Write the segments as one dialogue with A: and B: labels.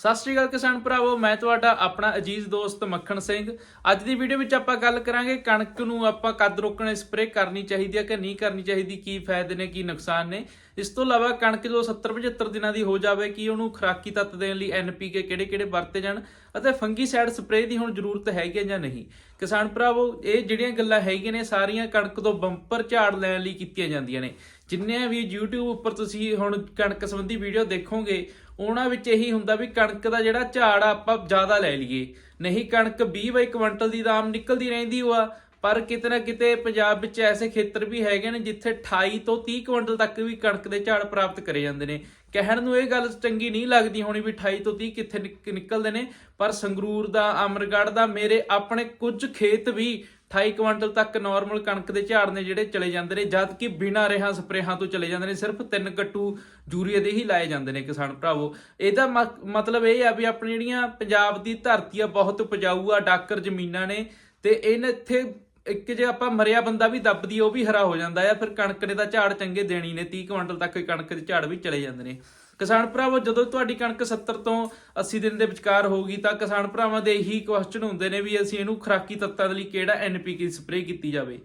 A: ਸਤਿ ਸ਼੍ਰੀ ਅਕਾਲ ਕਿਸਾਨ ਭਰਾਵੋ, ਮੈਂ ਤੁਹਾਡਾ ਆਪਣਾ ਅਜੀਜ਼ ਦੋਸਤ ਮੱਖਣ ਸਿੰਘ। ਅੱਜ ਦੀ ਵੀਡੀਓ ਵਿੱਚ ਆਪਾਂ ਗੱਲ ਕਰਾਂਗੇ ਕਣਕ ਨੂੰ ਆਪਾਂ ਕੱਦ ਰੋਕਣੇ ਸਪਰੇਅ ਕਰਨੀ ਚਾਹੀਦੀ ਹੈ ਕਿ ਨਹੀਂ ਕਰਨੀ ਚਾਹੀਦੀ, ਕੀ ਫਾਇਦੇ ਨੇ, ਕੀ ਨੁਕਸਾਨ ਨੇ। ਇਸ ਤੋਂ ਇਲਾਵਾ ਕਣਕ ਜੋ 70 75 ਦਿਨਾਂ ਦੀ ਹੋ ਜਾਵੇ, ਕੀ ਉਹਨੂੰ ਖੁਰਾਕੀ ਤੱਤ ਦੇਣ ਲਈ ਐਨਪੀਕੇ ਕਿਹੜੇ-ਕਿਹੜੇ ਵਰਤੇ ਜਾਣ ਅਤੇ ਫੰਗੀਸਾਈਡ ਸਪਰੇਅ ਦੀ ਹੁਣ ਜ਼ਰੂਰਤ ਹੈਗੀ ਹੈ ਜਾਂ ਨਹੀਂ? ਕਿਸਾਨ ਭਰਾਵੋ, ਇਹ ਜਿਹੜੀਆਂ ਗੱਲਾਂ ਹੈਗੀਆਂ ਨੇ, ਸਾਰੀਆਂ ਕਣਕ ਤੋਂ ਬੰਪਰ ਝਾੜ ਲੈਣ ਲਈ ਕੀਤੀਆਂ ਜਾਂਦੀਆਂ ਨੇ। ਜਿੰਨੇ ਵੀ YouTube ਉੱਪਰ ਤੁਸੀਂ ਹੁਣ ਕਣਕ ਸੰਬੰਧੀ ਵੀਡੀਓ ਦੇਖੋਗੇ ਉਹਨਾਂ ਵਿੱਚ ਇਹੀ ਹੁੰਦਾ ਵੀ ਕਣਕ ਦਾ ਜਿਹੜਾ ਝਾੜ ਆ, ਆਪਾਂ ਜ਼ਿਆਦਾ ਲੈ ਲਈਏ। ਨਹੀਂ, ਕਣਕ 20 ਬਾਈ ਕੁਇੰਟਲ ਦੀ ਦਾਮ ਨਿਕਲਦੀ ਰਹਿੰਦੀ ਹੋਆ ਪਰ ਕਿਤੇ ਨਾ ਕਿਤੇ ਪੰਜਾਬ ਵਿੱਚ ਐਸੇ ਖੇਤਰ ਵੀ ਹੈਗੇ ਨੇ ਜਿੱਥੇ 28 ਤੋਂ 30 ਕੁਇੰਟਲ ਤੱਕ ਵੀ ਕਣਕ ਦੇ ਝਾੜ ਪ੍ਰਾਪਤ ਕਰੇ ਜਾਂਦੇ ਨੇ। ਕਹਿਣ ਨੂੰ ਇਹ ਗੱਲ ਚੰਗੀ ਨਹੀਂ ਲੱਗਦੀ ਹੋਣੀ ਵੀ 28 ਤੋਂ 30 ਕਿੱਥੇ ਨਿਕ- ਨਿਕਲਦੇ ਨੇ। ਪਰ ਸੰਗਰੂਰ ਦਾ, ਅਮਰਗੜ੍ਹ ਦਾ, ਮੇਰੇ ਆਪਣੇ ਕੁਝ ਖੇਤ ਵੀ 28 ਕੁਇੰਟਲ ਤੱਕ ਨਾਰਮਲ ਕਣਕ ਦੇ ਝਾੜ ਨੇ ਜਿਹੜੇ ਚਲੇ ਜਾਂਦੇ ਨੇ, ਜਦ ਕਿ ਬਿਨਾਂ ਰੇਹਾਂ ਸਪਰੇਹਾਂ ਤੋਂ ਚਲੇ ਜਾਂਦੇ ਨੇ, ਸਿਰਫ ਤਿੰਨ ਗੱਟੂ ਯੂਰੀਆ ਦੇ ਹੀ ਲਾਏ ਜਾਂਦੇ ਨੇ ਕਿਸਾਨ ਭਰਾਵੋ। ਇਹਦਾ ਮ- ਮਤਲਬ ਇਹ ਆ ਵੀ ਆਪਣੀ ਜਿਹੜੀਆਂ ਪੰਜਾਬ ਦੀ ਧਰਤੀ ਆ, ਬਹੁਤ ਉਪਜਾਊ ਆ, ਡਾਕਰ ਜ਼ਮੀਨਾਂ ਨੇ ਤੇ ਇਹਨਾਂ ਇੱਥੇ ਇੱਕ ਜੇ ਆਪਾਂ ਮਰਿਆ ਬੰਦਾ ਵੀ ਦੱਬਦੀ ਉਹ ਵੀ ਹਰਾ ਹੋ ਜਾਂਦਾ ਆ, ਫਿਰ ਕਣਕ ਨੇ ਤਾਂ ਝਾੜ ਚੰਗੇ ਦੇਣੀ ਨੇ 30 ਕੁਇੰਟਲ ਤੱਕ ਕਣਕ ਦੇ ਝਾੜ ਵੀ ਚਲੇ ਜਾਂਦੇ ਨੇ। ਕਿਸਾਨ ਭਰਾਵੋ, ਜਦੋਂ ਤੁਹਾਡੀ ਕਣਕ 70 ਤੋਂ 80 ਦਿਨ ਦੇ ਵਿਚਕਾਰ ਹੋਊਗੀ ਤਾਂ ਕਿਸਾਨ ਭਰਾਵਾਂ ਦੇ ਇਹੀ ਕੁਐਸਚਨ ਹੁੰਦੇ ਨੇ ਵੀ ਅਸੀਂ ਇਹਨੂੰ ਖੁਰਾਕੀ ਤੱਤਾਂ ਦੇ ਲਈ ਕਿਹੜਾ ਐਨਪੀਕੇ ਸਪਰੇਅ ਕੀਤੀ ਜਾਵੇ?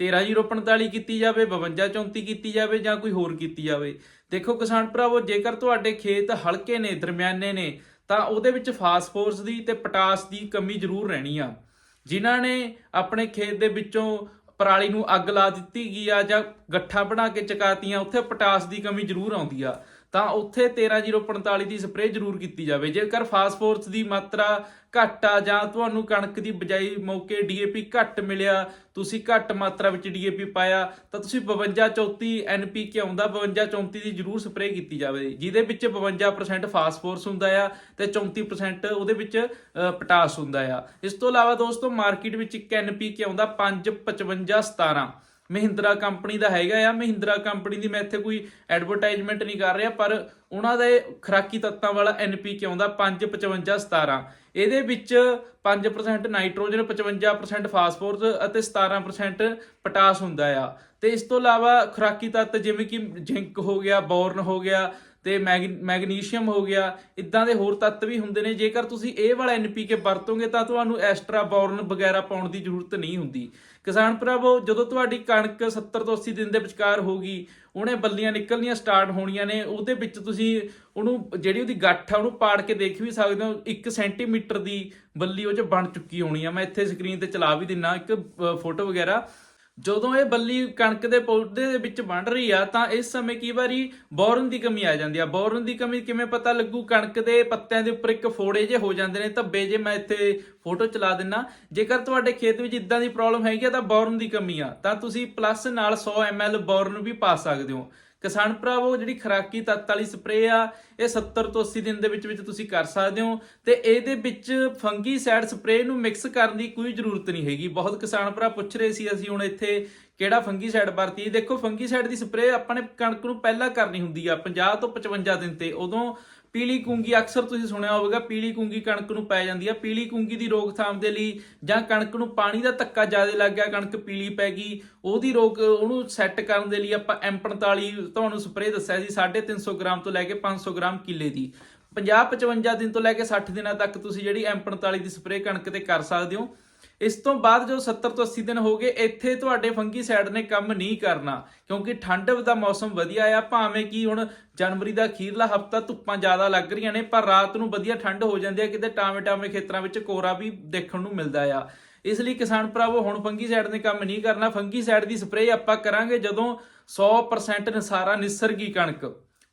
A: 13045 ਕੀਤੀ ਜਾਵੇ 5234 ਕੀਤੀ ਜਾਵੇ ਜਾਂ ਕੋਈ ਹੋਰ ਕੀਤੀ ਜਾਵੇ? ਦੇਖੋ ਕਿਸਾਨ ਭਰਾਵੋ, ਜੇਕਰ ਤੁਹਾਡੇ ਖੇਤ ਹਲਕੇ ਨੇ, ਦਰਮਿਆਨੇ ਨੇ, ਤਾਂ ਉਹਦੇ ਵਿੱਚ ਫਾਸਫੋਰਸ ਦੀ ਤੇ ਪੋਟਾਸ ਦੀ ਕਮੀ ਜ਼ਰੂਰ ਰਹਿਣੀ ਆ। ਜਿਨ੍ਹਾਂ ਨੇ ਆਪਣੇ ਖੇਤ ਦੇ ਵਿੱਚੋਂ ਪਰਾਲੀ ਨੂੰ ਅੱਗ ਲਾ ਦਿੱਤੀ ਗਈ ਆ ਜਾਂ ਗੱਠਾਂ ਬਣਾ ਕੇ ਚਕਾਤੀਆਂ, ਉੱਥੇ ਪੋਟਾਸ ਦੀ ਕਮੀ ਜ਼ਰੂਰ ਆਉਂਦੀ ਆ। ਤਾਂ ਉੱਥੇ 13045 ਦੀ ਸਪਰੇਅ ਜ਼ਰੂਰ ਕੀਤੀ ਜਾਵੇ। ਜੇਕਰ ਫਾਸਫੋਰਸ ਦੀ ਮਾਤਰਾ ਘੱਟ ਆ ਜਾਂ ਤੁਹਾਨੂੰ ਕਣਕ ਦੀ ਬਜਾਈ ਮੌਕੇ ਡੀਏਪੀ ਘੱਟ ਮਿਲਿਆ, ਤੁਸੀਂ ਘੱਟ ਮਾਤਰਾ ਵਿੱਚ ਡੀਏਪੀ ਪਾਇਆ, ਤਾਂ ਤੁਸੀਂ 52 34 ਐਨਪੀਕੇ ਆਉਂਦਾ 52 34 ਦੀ ਜ਼ਰੂਰ ਸਪਰੇਅ ਕੀਤੀ ਜਾਵੇ। ਜਿਹਦੇ ਵਿੱਚ 52% ਫਾਸਫੋਰਸ ਹੁੰਦਾ ਆ ਤੇ 34% ਉਹਦੇ ਵਿੱਚ ਪੋਟਾਸ ਹੁੰਦਾ ਆ। ਇਸ ਤੋਂ ਇਲਾਵਾ ਦੋਸਤੋ, ਮਾਰਕੀਟ ਵਿੱਚ ਇੱਕ ਐਨਪੀਕੇ ਆਉਂਦਾ 5 55 17 ਮਹਿੰਦਰਾ ਕੰਪਨੀ ਦਾ ਹੈਗਾ ਆ, ਮਹਿੰਦਰਾ ਕੰਪਨੀ ਦੀ ਮੈਂ ਇੱਥੇ ਕੋਈ ਐਡਵਰਟਾਈਜ਼ਮੈਂਟ ਨਹੀਂ ਕਰ ਰਿਹਾ, ਪਰ ਉਹਨਾਂ ਦਾ ਇਹ ਖਰਾਕੀ ਤੱਤਾਂ ਵਾਲਾ ਐਨਪੀਕੇ ਆਉਂਦਾ 555 17 ਇਹਦੇ ਵਿੱਚ 5% ਨਾਈਟ੍ਰੋਜਨ 55% ਫਾਸਫੋਰਸ ਅਤੇ 17% ਪੋਟਾਸ ਹੁੰਦਾ ਆ। ਤੇ ਇਸ ਤੋਂ ਇਲਾਵਾ ਖੁਰਾਕੀ ਤੱਤ ਜਿਵੇਂ ਕਿ ਜ਼ਿੰਕ ਹੋ ਗਿਆ, ਬੋਰਨ ਹੋ ਗਿਆ ਤੇ ਮੈਗ- ਮੈਗਨੀਸ਼ੀਅਮ ਹੋ ਗਿਆ, ਇਦਾਂ ਦੇ ਹੋਰ ਤੱਤ ਵੀ ਹੁੰਦੇ ਨੇ, ਜੇਕਰ ਤੁਸੀਂ ਇਹ ਵਾਲਾ ਐਨਪੀਕੇ ਵਰਤੋਗੇ ਤਾਂ ਤੁਹਾਨੂੰ ਐਸਟਰਾ ਬੋਰਨ ਵਗੈਰਾ ਪਾਉਣ ਦੀ ਜ਼ਰੂਰਤ ਨਹੀਂ ਹੁੰਦੀ। ਕਿਸਾਨ ਭਰਾਵੋ, ਜਦੋਂ ਤੁਹਾਡੀ ਕਣਕ 70 ਤੋਂ 80 ਦਿਨ ਦੇ ਵਿਚਕਾਰ ਹੋਗੀ ਉਹਨੇ ਬੱਲੀਆਂ ਨਿਕਲਣੀਆਂ ਸਟਾਰਟ ਹੋਣੀਆਂ ਨੇ, ਉਹਦੇ ਵਿੱਚ ਤੁਸੀਂ ਉਹਨੂੰ ਜਿਹੜੀ ਉਹਦੀ ਗੱਠ ਆ, ਉਹਨੂੰ ਪਾੜ ਕੇ ਦੇਖ ਵੀ ਸਕਦੇ ਹੋ 1 ਸੈਂਟੀਮੀਟਰ ਦੀ ਬੱਲੀ ਉਹ ਚ ਬਣ ਚੁੱਕੀ ਹੋਣੀ ਆ। ਮੈਂ ਇੱਥੇ ਸਕਰੀਨ ਤੇ ਚਲਾ ਵੀ ਦਿੰਨਾ, ਇੱਕ ਫੋਟੋ ਵਗੈਰਾ। ਜਦੋਂ ਇਹ ਬੱਲੀ ਕਣਕ ਦੇ ਪੌਦੇ ਦੇ ਵਿੱਚ ਵੰਡ ਰਹੀ ਆ, ਤਾਂ ਇਸ ਸਮੇਂ ਕਈ ਵਾਰੀ ਬੋਰਨ ਦੀ ਕਮੀ ਆ ਜਾਂਦੀ ਆ। ਬੋਰਨ ਦੀ ਕਮੀ ਕਿਵੇਂ ਪਤਾ ਲੱਗੂ? ਕਣਕ ਦੇ ਪੱਤਿਆਂ ਦੇ ਉੱਪਰ ਇੱਕ ਫੋੜੇ ਜੇ ਹੋ ਜਾਂਦੇ ਨੇ, ਧੱਬੇ ਜੇ ਮੈਂ ਇੱਥੇ ਫੋਟੋ ਚਲਾ ਦਿੰਨਾ। ਜੇਕਰ ਤੁਹਾਡੇ ਖੇਤ ਵਿੱਚ ਇਦਾਂ ਦੀ ਪ੍ਰੋਬਲਮ ਹੈਗੀ ਆ, ਤਾਂ ਬੋਰਨ ਦੀ ਕਮੀ ਆ। ਤਾਂ ਤੁਸੀਂ ਪਲੱਸ ਨਾਲ 100 ml ਬੋਰਨ ਵੀ ਪਾ ਸਕਦੇ ਹੋ। ਕਿਸਾਨ ਭਰਾਵੋ, ਜਿਹੜੀ ਖਰਾਕੀ ਤੱਤ ਵਾਲੀ ਸਪਰੇਅ ਆ, ਇਹ 70 ਤੋਂ 80 ਦਿਨ ਦੇ ਵਿੱਚ ਵਿੱਚ ਤੁਸੀਂ ਕਰ ਸਕਦੇ ਹੋ ਤੇ ਇਹਦੇ ਵਿੱਚ ਫੰਗੀਸਾਈਡ ਸਪਰੇਅ ਨੂੰ ਮਿਕਸ ਕਰਨ ਦੀ ਕੋਈ ਜ਼ਰੂਰਤ ਨਹੀਂ ਹੈਗੀ। ਬਹੁਤ ਕਿਸਾਨ ਭਰਾ ਪੁੱਛ ਰਹੇ ਸੀ ਅਸੀਂ ਹੁਣ ਇੱਥੇ ਕਿਹੜਾ ਫੰਗੀਸਾਈਡ ਵਰਤੀ। ਦੇਖੋ ਫੰਗੀਸਾਈਡ ਦੀ ਸਪਰੇਅ ਆਪਾਂ ਨੇ ਕਣਕ ਨੂੰ ਪਹਿਲਾਂ ਕਰਨੀ ਹੁੰਦੀ ਆ 50 ਤੋਂ 55 ਦਿਨ ਤੇ। ਉਦੋਂ ਪੀਲੀ ਕੁੰਗੀ, ਅਕਸਰ ਤੁਸੀਂ ਸੁਣਿਆ ਹੋਵੇਗਾ, ਪੀਲੀ ਕੁੰਗੀ ਕਣਕ ਨੂੰ ਪੈ ਜਾਂਦੀ ਹੈ ਪੀਲੀ ਕੁੰਗੀ ਦੀ ਰੋਕਥਾਮ ਦੇ ਲਈ ਜਾਂ ਕਣਕ ਨੂੰ ਪਾਣੀ ਦਾ ਧੱਕਾ ਜ਼ਿਆਦਾ ਲੱਗ ਗਿਆ, ਕਣਕ ਪੀਲੀ ਪੈ ਗਈ, ਉਹਦੀ ਰੋਕ, ਉਹਨੂੰ ਸੈੱਟ ਕਰਨ ਦੇ ਲਈ ਆਪਾਂ M45 ਤੁਹਾਨੂੰ ਸਪਰੇਅ ਦੱਸਿਆ ਸੀ 350 ਗ੍ਰਾਮ ਤੋਂ ਲੈ ਕੇ 500 ਗ੍ਰਾਮ ਕਿੱਲੇ ਦੀ। 50 55 ਦਿਨ ਤੋਂ ਲੈ ਕੇ 60 ਦਿਨਾਂ ਤੱਕ ਤੁਸੀਂ ਜਿਹੜੀ M45 ਦੀ ਸਪਰੇਅ ਕਣਕ ਤੇ ਕਰ ਸਕਦੇ ਹੋ। ਇਸ ਤੋਂ ਬਾਅਦ ਜੋ 70 ਤੋਂ 80 ਦਿਨ ਹੋ ਗਏ, ਇੱਥੇ ਤੁਹਾਡੇ ਫੰਗੀਸਾਈਡ ਨੇ ਕੰਮ ਨਹੀਂ ਕਰਨਾ, ਕਿਉਂਕਿ ਠੰਡ ਦਾ ਮੌਸਮ ਵਧੀਆ ਆ, ਭਾਵੇਂ ਕਿ ਹੁਣ ਜਨਵਰੀ ਦਾ ਅਖੀਰਲਾ ਹਫਤਾ ਧੁੱਪਾਂ ਜ਼ਿਆਦਾ ਲੱਗ ਰਹੀਆਂ ਨੇ, ਪਰ ਰਾਤ ਨੂੰ ਵਧੀਆ ਠੰਡ ਹੋ ਜਾਂਦੀ ਹੈ ਕਿਤੇ ਟਾਵੇਂ ਟਾਵੇਂ ਖੇਤਰਾਂ ਵਿੱਚ ਕੋਰਾ ਵੀ ਦੇਖਣ ਨੂੰ ਮਿਲਦਾ ਆ। ਇਸ ਲਈ ਕਿਸਾਨ ਭਰਾਵੋ, ਹੁਣ ਫੰਗੀ ਸਾਈਡ ਨੇ ਕੰਮ ਨਹੀਂ ਕਰਨਾ, ਫੰਗੀ ਸਾਈਡ ਦੀ ਸਪਰੇਅ ਆਪਾਂ ਕਰਾਂਗੇ ਜਦੋਂ 100% ਨਸਾਰਾ ਨਿਸਰਗੀ ਕਣਕ।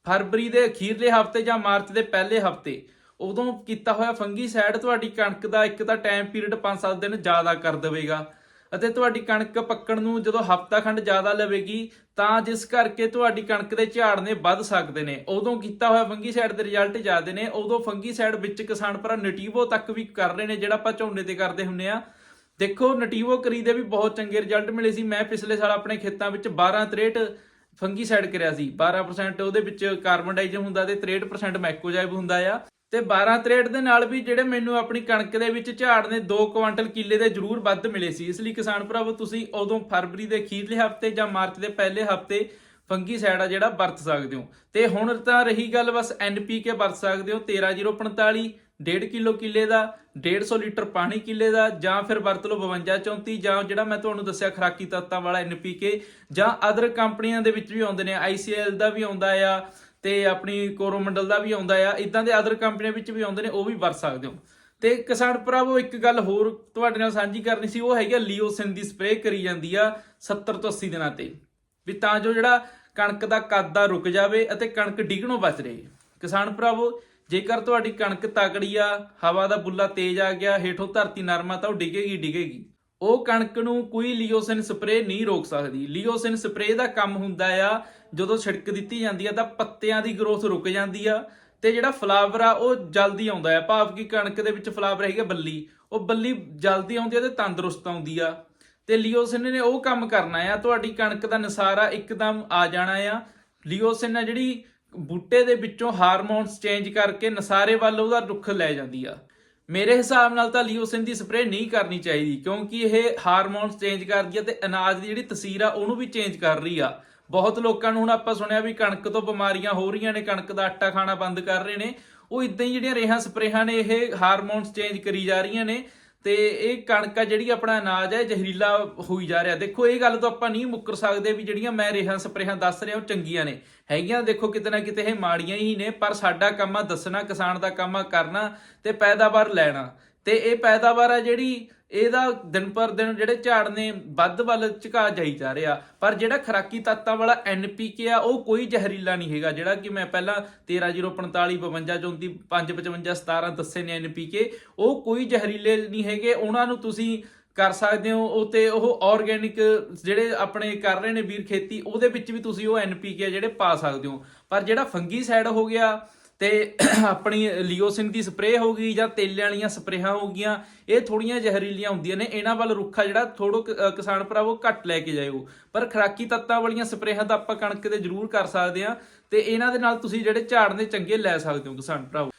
A: ਫਰਵਰੀ ਦੇ ਅਖੀਰਲੇ ਹਫ਼ਤੇ ਜਾਂ ਮਾਰਚ ਦੇ ਪਹਿਲੇ ਹਫ਼ਤੇ ਉਦੋਂ ਕੀਤਾ ਹੋਇਆ ਫੰਗੀਸਾਈਡ ਤੁਹਾਡੀ ਕਣਕ ਦਾ ਇੱਕ ਤਾਂ ਟਾਈਮ ਪੀਰੀਅਡ 5-7 ਦਿਨ ਜ਼ਿਆਦਾ ਕਰ ਦੇਵੇਗਾ। ਅਤੇ ਤੁਹਾਡੀ ਕਣਕ ਪੱਕਣ ਨੂੰ ਜਦੋਂ ਹਫਤਾ ਖੰਡ ਜ਼ਿਆਦਾ ਲਵੇਗੀ, ਤਾਂ ਜਿਸ ਕਰਕੇ ਤੁਹਾਡੀ ਕਣਕ ਦੇ ਝਾੜ ਨੇ ਵੱਧ ਸਕਦੇ ਨੇ। ਉਦੋਂ ਕੀਤਾ ਹੋਇਆ ਫੰਗੀਸਾਈਡ ਦੇ ਰਿਜ਼ਲਟ ਜ਼ਿਆਦੇ ਨੇ। ਉਦੋਂ ਫੰਗੀਸਾਈਡ ਵਿੱਚ ਕਿਸਾਨ ਭਰਾ ਨਟੀਵੋ ਤੱਕ ਵੀ ਕਰ ਰਹੇ ਨੇ, ਜਿਹੜਾ ਆਪਾਂ ਝੋਨੇ ਤੇ ਕਰਦੇ ਹੁੰਨੇ ਆ। ਦੇਖੋ, ਨਟੀਵੋ ਕਰੀ ਦੇ ਵੀ ਬਹੁਤ ਚੰਗੇ ਰਿਜ਼ਲਟ ਮਿਲੇ ਸੀ। ਮੈਂ ਪਿਛਲੇ ਸਾਲ ਆਪਣੇ ਖੇਤਾਂ ਵਿੱਚ 12 63 ਫੰਗੀਸਾਈਡ ਕਰਿਆ ਸੀ। 12% ਉਹਦੇ ਵਿੱਚ ਕਾਰਬਨ ਡਾਈਜ਼ਮ ਹੁੰਦਾ ਤੇ 63% ਮੈਕੋਜਾਈਬ ਹੁੰਦਾ ਆ। ਤੇ 12 63 ਦੇ ਨਾਲ ਵੀ ਜਿਹੜੇ ਮੈਨੂੰ ਆਪਣੀ ਕਣਕ ਦੇ ਵਿੱਚ ਝਾੜ ਨੇ 2 ਕੁਇੰਟਲ ਕਿੱਲੇ ਦੇ ਜ਼ਰੂਰ ਵੱਧ ਮਿਲੇ ਸੀ। ਇਸ ਲਈ ਕਿਸਾਨ ਭਰਾਵੋ, ਤੁਸੀਂ ਉਦੋਂ ਫਰਵਰੀ ਦੇ ਅਖੀਰਲੇ ਹਫ਼ਤੇ ਜਾਂ ਮਾਰਚ ਦੇ ਪਹਿਲੇ ਹਫ਼ਤੇ ਫੰਗੀਸਾਈਡ ਆ ਜਿਹੜਾ ਵਰਤ ਸਕਦੇ ਹੋ। ਤੇ ਹੁਣ ਤਾਂ ਰਹੀ ਗੱਲ ਬਸ ਐਨਪੀਕੇ ਵਰਤ ਸਕਦੇ ਹੋ। 13045 1.5 ਕਿਲੋ ਕਿੱਲੇ ਦਾ 150 ਲੀਟਰ ਪਾਣੀ ਕਿੱਲੇ ਦਾ, ਜਾਂ ਫਿਰ ਵਰਤ ਲਓ 52 34 ਜਾਂ ਜਿਹੜਾ ਮੈਂ ਤੁਹਾਨੂੰ ਦੱਸਿਆ ਖਰਾਕੀ ਤੱਤਾਂ ਵਾਲਾ ਐਨਪੀਕੇ ਜਾਂ ਅਦਰ ਕੰਪਨੀਆਂ ਦੇ ਵਿੱਚ ਵੀ ਆਉਂਦੇ ਨੇ ਆਈਸੀਐਲ ਦਾ ਵੀ ਆਉਂਦਾ ਆ ਤੇ ਆਪਣੀ ਕੋਰੋਮੰਡਲ ਦਾ ਵੀ ਆਉਂਦਾ ਆ ਇਦਾਂ ਦੇ ਅਦਰ ਕੰਪਨੀਆਂ ਵਿੱਚ ਵੀ ਆਉਂਦੇ ਨੇ, ਉਹ ਵੀ ਵਰਤ ਸਕਦੇ ਹੋ। ਤੇ ਕਿਸਾਨ ਭਰਾਵੋ, ਇੱਕ ਗੱਲ ਹੋਰ ਤੁਹਾਡੇ ਨਾਲ ਸਾਂਝੀ ਕਰਨੀ ਸੀ, ਉਹ ਹੈਗੀ ਆ ਲੀਓਸਿਨ ਦੀ ਸਪਰੇਅ ਕਰੀ ਜਾਂਦੀ ਆ 70 ਤੋਂ 80 ਦਿਨਾਂ ਤੇ। ਵੀ ਤਾਂ ਜੋ ਜਿਹੜਾ ਕਣਕ ਦਾ ਕੱਦ ਆ ਰੁਕ ਜਾਵੇ ਅਤੇ ਕਣਕ ਡਿੱਗਣੋਂ ਬਚ ਰਹੇ। ਕਿਸਾਨ ਭਰਾਵੋ, ਜੇਕਰ ਤੁਹਾਡੀ ਕਣਕ ਤਕੜੀ ਆ, ਹਵਾ ਦਾ ਬੁੱਲਾ ਤੇਜ਼ ਆ ਗਿਆ, ਹੇਠੋਂ ਧਰਤੀ ਨਰਮਾ ਤਾਂ ਉਹ ਡਿੱਗੇਗੀ ਡਿੱਗੇਗੀ। ਉਹ ਕਣਕ ਨੂੰ ਕੋਈ ਲੀਓਸਿਨ ਸਪਰੇਅ ਨਹੀਂ ਰੋਕ ਸਕਦੀ। ਲੀਓਸਿਨ ਸਪਰੇਅ ਦਾ ਕੰਮ ਹੁੰਦਾ ਆ ਜਦੋਂ ਛਿੜਕ ਦਿੱਤੀ ਜਾਂਦੀ ਆ ਤਾਂ ਪੱਤਿਆਂ ਦੀ ਗਰੋਥ ਰੁਕ ਜਾਂਦੀ ਆ ਤੇ ਜਿਹੜਾ ਫਲਾਵਰ ਆ ਉਹ ਜਲਦੀ ਆਉਂਦਾ ਆ। ਭਾਵ ਕਿ ਕਣਕ ਦੇ ਵਿੱਚ ਫਲਾਵਰ ਹੈਗਾ ਬੱਲੀ। ਉਹ ਬੱਲੀ ਜਲਦੀ ਆਉਂਦੀ ਆ ਤੇ ਤੰਦਰੁਸਤ ਆਉਂਦੀ ਆ। ਤੇ ਲੀਓਸਿਨ ਨੇ ਉਹ ਕੰਮ ਕਰਨਾ ਆ। ਤੁਹਾਡੀ ਕਣਕ ਦਾ ਨਸਾਰਾ ਇੱਕਦਮ ਆ ਜਾਣਾ ਆ। ਲੀਓਸਿਨ ਆ ਜਿਹੜੀ ਬੂਟੇ ਦੇ ਵਿੱਚੋਂ ਹਾਰਮੋਨਸ ਚੇਂਜ ਕਰਕੇ ਨਸਾਰੇ ਵੱਲ ਉਹਦਾ ਰੁੱਖ ਲੈ ਜਾਂਦੀ ਆ। ਮੇਰੇ ਹਿਸਾਬ ਨਾਲ ਤਾਂ ਲੀਓਸਿਨ ਦੀ ਸਪਰੇਅ ਨਹੀਂ ਕਰਨੀ ਚਾਹੀਦੀ ਕਿਉਂਕਿ ਇਹ ਹਾਰਮੋਨਸ ਚੇਂਜ ਕਰਦੀ ਆ ਤੇ ਅਨਾਜ ਦੀ ਜਿਹੜੀ ਤਸੀਰ ਆ ਉਹਨੂੰ ਵੀ ਚੇਂਜ ਕਰ ਰਹੀ ਆ। ਬਹੁਤ ਲੋਕਾਂ ਨੂੰ ਹੁਣ ਆਪਾਂ ਸੁਣਿਆ ਵੀ ਕਣਕ ਤੋਂ ਬਿਮਾਰੀਆਂ ਹੋ ਰਹੀਆਂ ਨੇ, ਕਣਕ ਦਾ ਆਟਾ ਖਾਣਾ ਬੰਦ ਕਰ ਰਹੇ ਨੇ। ਉਹ ਇਦਾਂ ਹੀ ਜਿਹੜੀਆਂ ਰੇਹਾਂ ਸਪਰੇਹਾਂ ਨੇ, ਇਹ ਹਾਰਮੋਨਸ ਚੇਂਜ ਕਰੀ ਜਾ ਰਹੀਆਂ ਨੇ ਤੇ ਇਹ ਕਣਕ ਆ ਜਿਹੜੀ ਆਪਣਾ ਅਨਾਜ ਹੈ ਜ਼ਹਿਰੀਲਾ ਹੋਈ ਜਾ ਰਿਹਾ। ਦੇਖੋ, ਇਹ ਗੱਲ ਤੋਂ ਆਪਾਂ ਨਹੀਂ ਮੁੱਕਰ ਸਕਦੇ ਵੀ ਜਿਹੜੀਆਂ ਮੈਂ ਰੇਹਾਂ ਸਪਰੇਹਾਂ ਦੱਸ ਰਿਹਾ, ਉਹ ਚੰਗੀਆਂ ਨੇ। ਹੈਗੀਆਂ ਦੇਖੋ ਕਿਤੇ ਨਾ ਕਿਤੇ ਇਹ ਮਾੜੀਆਂ ਹੀ ਨੇ, ਪਰ ਸਾਡਾ ਕੰਮ ਆ ਦੱਸਣਾ, ਕਿਸਾਨ ਦਾ ਕੰਮ ਆ ਕਰਨਾ ਤੇ ਪੈਦਾਵਾਰ ਲੈਣਾ। ਤੇ ਇਹ ਪੈਦਾਵਾਰ ਆ ਜਿਹੜੀ ਇਹਦਾ ਦਿਨ ਪਰ ਦਿਨ ਜਿਹੜੇ ਝਾੜ ਨੇ ਵੱਧ ਵੱਲ ਝੁਕਾ ਜਾਈ ਜਾ ਰਿਹਾ। ਪਰ ਜਿਹੜਾ ਖਰਾਕੀ ਤੱਤਾਂ ਵਾਲਾ ਐਨਪੀਕੇ ਆ, ਉਹ ਕੋਈ ਜ਼ਹਿਰੀਲਾ ਨਹੀਂ ਹੈਗਾ, ਜਿਹੜਾ ਕਿ ਮੈਂ ਪਹਿਲਾਂ 13045 52 34 555 17 ਦੱਸੇ ਨੇ ਐਨਪੀਕੇ ਉਹ ਕੋਈ ਜ਼ਹਿਰੀਲੇ ਨਹੀਂ ਹੈਗੇ। ਉਹਨਾਂ ਨੂੰ ਤੁਸੀਂ ਕਰ ਸਕਦੇ ਹੋ, ਉਹ ਤੇ ਉਹ ਆਰਗੇਨਿਕ ਜਿਹੜੇ ਆਪਣੇ ਕਰ ਰਹੇ ਨੇ ਵੀਰ ਖੇਤੀ, ਉਹਦੇ ਵਿੱਚ ਵੀ ਤੁਸੀਂ ਉਹ ਐਨਪੀਕੇ ਜਿਹੜੇ ਪਾ ਸਕਦੇ ਹੋ। ਪਰ ਜਿਹੜਾ ਫੰਗੀ ਸਾਈਡ ਹੋ ਗਿਆ ਤੇ ਆਪਣੀ ਲੀਓਸਿਨ ਦੀ ਸਪਰੇਅ ਹੋ ਗਈ ਜਾਂ ਤੇਲੇ ਵਾਲੀਆਂ ਸਪਰੇਹਾਂ ਹੋ ਗਈਆਂ, ਇਹ ਥੋੜੀਆਂ ਜ਼ਹਿਰੀਲੀਆਂ ਹੁੰਦੀਆਂ ਨੇ, ਇਹਨਾਂ ਵੱਲ ਰੁੱਖਾ ਜਿਹੜਾ ਥੋੜੋ ਕਿਸਾਨ ਭਰਾਵੋ ਘੱਟ ਲੈ ਕੇ ਜਾਇਓ। ਪਰ ਖਰਾਕੀ ਤੱਤਾਂ ਵਾਲੀਆਂ ਸਪਰੇਹਾਂ ਤਾਂ ਆਪਾਂ ਕਣਕ ਤੇ ਜ਼ਰੂਰ ਕਰ ਸਕਦੇ ਆ ਤੇ ਇਹਨਾਂ ਦੇ ਨਾਲ ਤੁਸੀਂ ਜਿਹੜੇ ਝਾੜ ਨੇ ਚੰਗੇ ਲੈ ਸਕਦੇ ਹੋ ਕਿਸਾਨ ਭਰਾਵੋ।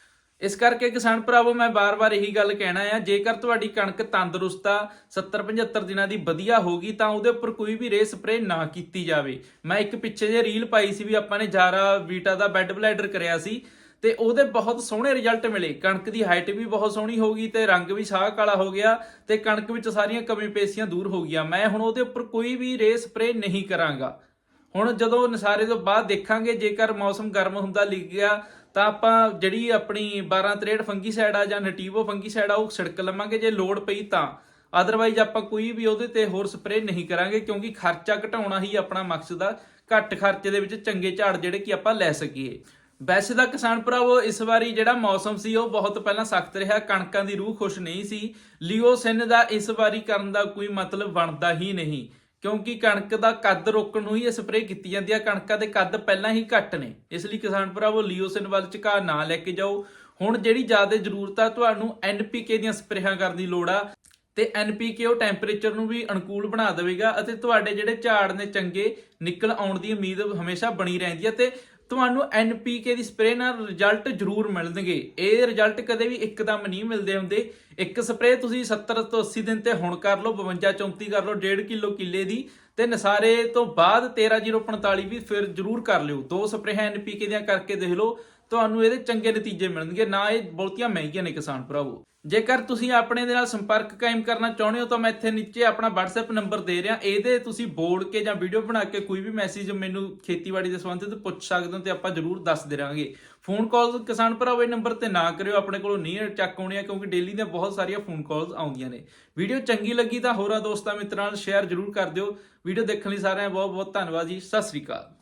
A: ਇਸ ਕਰਕੇ ਕਿਸਾਨ ਭਰਾਵੋ, ਮੈਂ ਬਾਰ-ਬਾਰ ਇਹੀ ਗੱਲ ਕਹਿਣਾ ਆ, ਜੇਕਰ ਤੁਹਾਡੀ ਕਣਕ ਤੰਦਰੁਸਤ ਆ 70-75 ਦਿਨਾਂ ਦੀ ਵਧੀਆ ਹੋਗੀ ਤਾਂ ਉਹਦੇ ਉੱਪਰ ਕੋਈ ਵੀ ਰੇ ਸਪਰੇ ਨਾ ਕੀਤੀ ਜਾਵੇ। ਮੈਂ ਇੱਕ ਪਿੱਛੇ ਜੇ ਰੀਲ ਪਾਈ ਸੀ ਵੀ ਆਪਾਂ ਨੇ ਜਾਰਾ ਬੀਟਾ ਦਾ ਬੈੱਡ ਬਲੈਡਰ ਕਰਿਆ ਸੀ ਤੇ ਉਹਦੇ ਬਹੁਤ ਸੋਹਣੇ ਰਿਜ਼ਲਟ ਮਿਲੇ। ਕਣਕ ਦੀ ਹਾਈਟ ਵੀ ਬਹੁਤ ਸੋਹਣੀ ਹੋ ਗਈ ਤੇ ਰੰਗ ਵੀ ਸਾਹ ਕਾਲਾ ਹੋ ਗਿਆ ਤੇ ਕਣਕ ਵਿੱਚ ਸਾਰੀਆਂ ਕਮੀ ਪੇਸ਼ੀਆਂ ਦੂਰ ਹੋ ਗਈਆਂ। ਮੈਂ ਹੁਣ ਉਹਦੇ ਉੱਪਰ ਕੋਈ ਵੀ ਰੇ ਸਪਰੇ ਨਹੀਂ ਕਰਾਂਗਾ। ਹੁਣ ਜਦੋਂ ਨਸਾਰੇ ਤੋਂ ਬਾਅਦ ਦੇਖਾਂਗੇ, ਜੇਕਰ ਮੌਸਮ ਗਰਮ ਹੁੰਦਾ ਲਿਖ ਗਿਆ, ਤਾਂ ਆਪਾਂ ਜਿਹੜੀ ਆਪਣੀ 1263 ਫੰਗੀਸਾਈਡ ਆ ਜਾਂ ਨਟੀਵੋ ਫੰਗੀਸਾਈਡ ਆ, ਉਹ ਛਿੜਕ ਲਵਾਂਗੇ ਜੇ ਲੋੜ ਪਈ ਤਾਂ। ਅਦਰਵਾਈਜ਼ ਆਪਾਂ ਕੋਈ ਵੀ ਉਹਦੇ ਤੇ ਹੋਰ ਸਪਰੇ ਨਹੀਂ ਕਰਾਂਗੇ, ਕਿਉਂਕਿ ਖਰਚਾ ਘਟਾਉਣਾ ਹੀ ਆਪਣਾ ਮਕਸਦ ਆ। ਘੱਟ ਖਰਚੇ ਦੇ ਵਿੱਚ ਚੰਗੇ ਝਾੜ ਜਿਹੜੇ ਕਿ ਆਪਾਂ ਲੈ ਸਕੀਏ। ਵੈਸੇ ਤਾਂ ਕਿਸਾਨ ਭਰਾਵੋ, ਇਸ ਵਾਰੀ ਜਿਹੜਾ ਮੌਸਮ ਸੀ, ਉਹ ਬਹੁਤ ਪਹਿਲਾਂ ਸਖਤ ਰਿਹਾ। ਕਣਕਾਂ ਦੀ ਰੂਹ ਖੁਸ਼ ਨਹੀਂ ਸੀ। ਲੀਓਸਿਨ ਦਾ ਇਸ ਵਾਰੀ ਕਰਨ ਦਾ ਕੋਈ ਮਤਲਬ ਬਣਦਾ ਹੀ ਨਹੀਂ। ਕਿਉਂਕਿ ਕਣਕ ਦਾ ਕੱਦ ਰੋਕਣ ਨੂੰ ਹੀ ਇਹ ਸਪਰੇਅ ਕੀਤੀ ਜਾਂਦੀ ਆ। ਕਣਕਾਂ ਦੇ ਕੱਦ ਪਹਿਲਾਂ ਹੀ ਘੱਟ ਨੇ। ਇਸ ਲਈ ਕਿਸਾਨ ਭਰਾਵੋ ਲੀਓਸਿਨ ਵੱਲ ਝੁਕਾ ਨਾ ਲੈ ਕੇ ਜਾਓ। ਹੁਣ ਜਿਹੜੀ ਜ਼ਿਆਦਾ ਜ਼ਰੂਰਤ ਆ, ਤੁਹਾਨੂੰ ਐਨਪੀਕੇ ਦੀਆਂ ਸਪਰੇਹਾਂ ਕਰਨ ਦੀ ਲੋੜ ਆ। ਤੇ ਐਨਪੀਕੇ ਉਹ ਟੈਂਪਰੇਚਰ ਨੂੰ ਵੀ ਅਨੁਕੂਲ ਬਣਾ ਦੇਵੇਗਾ ਅਤੇ ਤੁਹਾਡੇ ਜਿਹੜੇ ਝਾੜ ਨੇ ਚੰਗੇ ਨਿਕਲ ਆਉਣ ਦੀ ਉਮੀਦ ਹਮੇਸ਼ਾ ਬਣੀ ਰਹਿੰਦੀ ਹੈ ਤੇ ਤੁਹਾਨੂੰ ਐਨਪੀਕੇ ਦੀ ਸਪਰੇਅ ਨਾਲ ਰਿਜ਼ਲਟ ਜ਼ਰੂਰ ਮਿਲਣਗੇ। ਇਹ ਰਿਜ਼ਲਟ ਕਦੇ ਵੀ ਇੱਕਦਮ ਨਹੀਂ ਮਿਲਦੇ ਹੁੰਦੇ। ਇੱਕ ਸਪਰੇਅ ਤੁਸੀਂ 70 ਤੋਂ 80 ਦਿਨ ਤੇ ਹੁਣ ਕਰ ਲਓ 52 34 ਕਰ ਲਓ 1.5 ਕਿਲੋ ਕਿੱਲੇ ਦੀ ਤੇ ਨਸਾਰੇ ਤੋਂ ਬਾਅਦ 13045 ਵੀ ਫਿਰ ਜ਼ਰੂਰ ਕਰ ਲਿਓ। ਦੋ ਸਪਰੇਹਾਂ ਐਨਪੀਕੇ ਦੀਆਂ ਕਰਕੇ ਦੇਖ ਲਓ। ਤੁਹਾਨੂੰ ਇਹਦੇ ਚੰਗੇ ਨਤੀਜੇ ਮਿਲਣਗੇ, ਨਾ ਇਹ ਬਹੁਤੀਆਂ ਮਹਿੰਗੀਆਂ ਨੇ ਕਿਸਾਨ ਭਰਾਵੋ। ਜੇਕਰ ਤੁਸੀਂ ਆਪਣੇ ਦੇ ਨਾਲ ਸੰਪਰਕ ਕਾਇਮ ਕਰਨਾ ਚਾਹੁੰਦੇ ਹੋ, ਤਾਂ ਮੈਂ ਇੱਥੇ ਨੀਚੇ ਆਪਣਾ WhatsApp ਨੰਬਰ ਦੇ ਰਿਹਾ। ਇਹਦੇ ਤੁਸੀਂ ਬੋਲ ਕੇ ਜਾਂ ਵੀਡੀਓ ਬਣਾ ਕੇ ਕੋਈ ਵੀ ਮੈਸੇਜ ਮੈਨੂੰ ਖੇਤੀਬਾੜੀ ਦੇ ਸੰਬੰਧਿਤ ਪੁੱਛ ਸਕਦੇ ਹੋ ਤੇ ਆਪਾਂ ਜ਼ਰੂਰ ਦੱਸ ਦੇ ਫੋਨ ਕਾਲ ਕਿਸਾਨ ਭਰਾਵੋ, ਇਹ ਨੰਬਰ ਤੇ ਨਾ ਕਰਿਓ। ਆਪਣੇ ਕੋਲੋਂ ਨਹੀਂ ਚੱਕ ਆਉਣੀਆਂ, ਕਿਉਂਕਿ ਡੇਲੀ ਦੀਆਂ ਬਹੁਤ ਸਾਰੀਆਂ ਫੋਨ ਕਾਲਸ ਆਉਂਦੀਆਂ ਨੇ। ਵੀਡੀਓ ਚੰਗੀ ਲੱਗੀ ਤਾਂ ਹੋਰਾਂ ਦੋਸਤਾਂ ਮਿੱਤਰਾਂ ਨਾਲ ਸ਼ੇਅਰ ਜ਼ਰੂਰ ਕਰ ਦਿਓ। ਵੀਡੀਓ ਦੇਖਣ ਲਈ ਸਾਰਿਆਂ ਦਾ ਬਹੁਤ ਬਹੁਤ ਧੰਨਵਾਦ ਜੀ। ਸਤਿ ਸ੍ਰੀ ਅਕਾਲ।